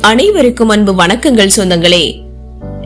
அனைவருக்கும் அன்பு வணக்கங்கள் சொந்தங்களே.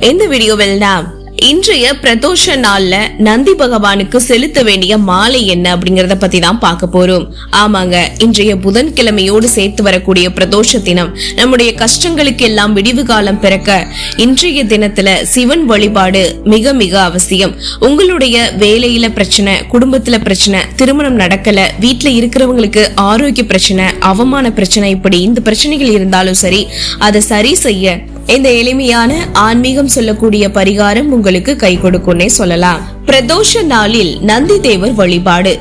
இந்த வீடியோவில் நாம் இன்றைய பிரதோஷ நாள்ல நந்தி பகவானுக்கு செலுத்த வேண்டிய மாலை என்ன அப்படிங்கறத பத்தி தான் பார்க்க போறோம். ஆமாங்க இன்றைய புதன்கிழமையோடு சேர்த்து வரக்கூடிய பிரதோஷ தினம் நம்முடைய கஷ்டங்களுக்கு எல்லாம் விடிவு காலம் பிறக்க இன்றைய தினத்துல சிவன் வழிபாடு மிக மிக அவசியம். உங்களுடைய வேலையில பிரச்சனை குடும்பத்துல பிரச்சனை திருமணம் நடக்கல வீட்டுல இருக்கிறவங்களுக்கு ஆரோக்கிய பிரச்சனை அவமான பிரச்சனை இப்படி இந்த பிரச்சனைகள் இருந்தாலும் சரி அதை சரி செய்ய இந்த எளிமையான ஆன்மீகம் சொல்லக்கூடிய பரிகாரம் உங்களுக்கு கை கொடுக்கும்னே சொல்லலாம். பிரதோஷ நாளில் நந்தி தேவர் வழிபாடு.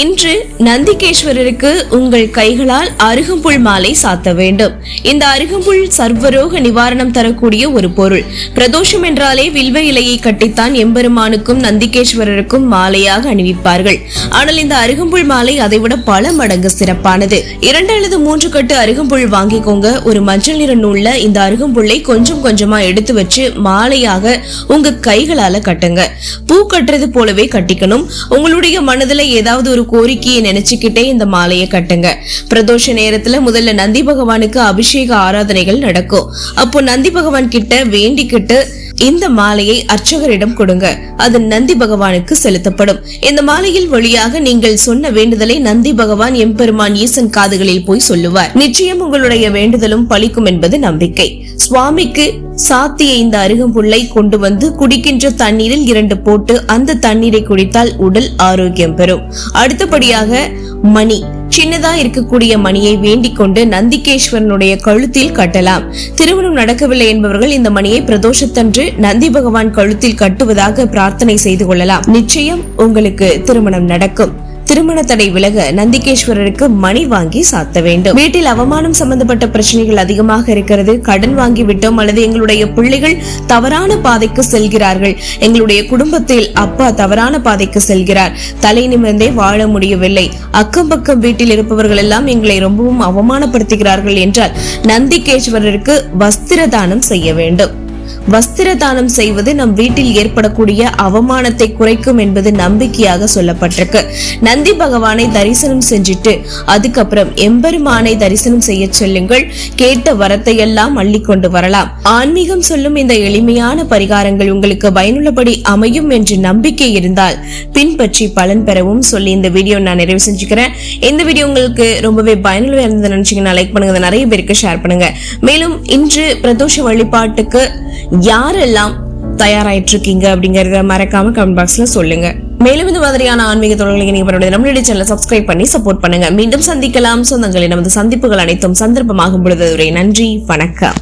இன்று நந்திகேஸ்வரருக்கு உங்கள் கைகளால் அருகம்புல் மாலை சாத்த வேண்டும். இந்த அருகம்புல் சர்வரோக நிவாரணம் தரக்கூடிய ஒரு பொருள். பிரதோஷம் என்றாலே வில்வ இலையை கட்டித்தான் எம்பெருமானுக்கும் நந்திகேஸ்வரருக்கும் மாலையாக அணிவிப்பார்கள். ஆனால் இந்த அருகம்புல் மாலை அதைவிட பல மடங்கு சிறப்பானது. இரண்டு அல்லது மூன்று கட்டு அருகம்புல் வாங்கிக்கோங்க. ஒரு மஞ்சள் நிற நூல்ல இந்த அருகம்புல்லை கொஞ்சம் கொஞ்சமா எடுத்து வச்சு மாலையாக உங்க கைகளால கட்டுங்க. பூ கட்டுறது போலவே கட்டிக்கணும். உங்களுடைய மனதுல ஏதாவது ஒரு கோரிக்கையை நினைச்சுக்கிட்டே இந்த மாலையை கட்டுங்க. பிரதோஷ நேரத்துல முதல்ல நந்தி பகவானுக்கு அபிஷேக ஆராதனைகள் நடக்கும். அப்போ நந்தி பகவான் கிட்ட வேண்டிக்கிட்டு இந்த மாலையை அர்ச்சகரிடம் கொடுங்க. அது நந்தி பகவானுக்கு செலுத்தப்படும். இந்த மாலையில் வழியாக நீங்கள் சொன்ன வேண்டுதலை நந்தி பகவான் எம்பெருமான் ஈசன் காதுகளில் போய் சொல்லுவார். நிச்சயம் உங்களுடைய வேண்டுதலும் பலிக்கும் என்பது நம்பிக்கை. சுவாமிக்கு சாத்திய இந்த அருகம்புல்லை கொண்டு வந்து குடிக்கின்ற தண்ணீரில் இரண்டு போட்டு அந்த தண்ணீரை குடித்தால் உடல் ஆரோக்கியம் பெறும். அடுத்தபடியாக மணி. சின்னதா இருக்கக்கூடிய மணியை வேண்டிக் கொண்டு நந்திகேஸ்வரனுடைய கழுத்தில் கட்டலாம். திருமணம் நடக்கவில்லை என்பவர்கள் இந்த மணியை பிரதோஷத்தன்று நந்தி பகவான் கழுத்தில் கட்டுவதாக பிரார்த்தனை செய்து கொள்ளலாம். நிச்சயம் உங்களுக்கு திருமணம் நடக்கும். திருமண தடை விலக நந்திகேஸ்வரருக்கு மணி வாங்கி சாத்த வேண்டும். வீட்டில் அவமானம் சம்பந்தப்பட்ட பிரச்சனைகள் அதிகமாக இருக்கிறது. கடன் வாங்கி விட்டோம் அல்லது எங்களுடைய பிள்ளைகள் தவறான பாதைக்கு செல்கிறார்கள். எங்களுடைய குடும்பத்தில் அப்பா தவறான பாதைக்கு செல்கிறார். தலை நிமிர்ந்தே வாழ முடியவில்லை. அக்கம் பக்கம் வீட்டில் இருப்பவர்கள் எல்லாம் எங்களை ரொம்பவும் அவமானப்படுத்துகிறார்கள் என்றால் நந்திகேஸ்வரருக்கு வஸ்திர தானம் செய்ய வேண்டும். வஸ்திர தானம் செய்வது நம் வீட்டில் ஏற்படக்கூடிய அவமானத்தை குறைக்கும் என்பது நம்பிக்கையாக சொல்லப்பட்டிருக்கு. நந்தி பகவானை தரிசனம் செஞ்சுட்டு அதுக்கப்புறம் எம்பெருமானை தரிசனம் செய்ய சொல்லுங்கள். கேட்ட வரத்தை எல்லாம் அள்ளி கொண்டு வரலாம். ஆன்மீகம் சொல்லும் இந்த எளிமையான பரிகாரங்கள் உங்களுக்கு பயனுள்ளபடி அமையும் என்று நம்பிக்கை இருந்தால் பின்பற்றி பலன் பெறவும் சொல்லி இந்த வீடியோ நான் நிறைவு செஞ்சுக்கிறேன். இந்த வீடியோ உங்களுக்கு ரொம்பவே பயனுள்ள இருந்தது நினைச்சீங்கன்னா லைக் பண்ணுங்க. நிறைய பேருக்கு ஷேர் பண்ணுங்க. மேலும் இன்று பிரதோஷ வழிபாட்டுக்கு யாரெல்லாம் தயாராயிட்டு இருக்கீங்க அப்படிங்கறத மறக்காம கமெண்ட் பாக்ஸ்ல சொல்லுங்க. மேலும் இந்த மாதிரியான ஆன்மீக தொடர்களை நீங்க பண்ணுறது நம்மளுடைய சேனலை சப்ஸ்கிரைப் பண்ணி சப்போர்ட் பண்ணுங்க. மீண்டும் சந்திக்கலாம். சொந்தங்களை நமது சந்திப்புகள் அனைத்தும் சந்தர்ப்பமாகும் பொழுது நன்றி வணக்கம்.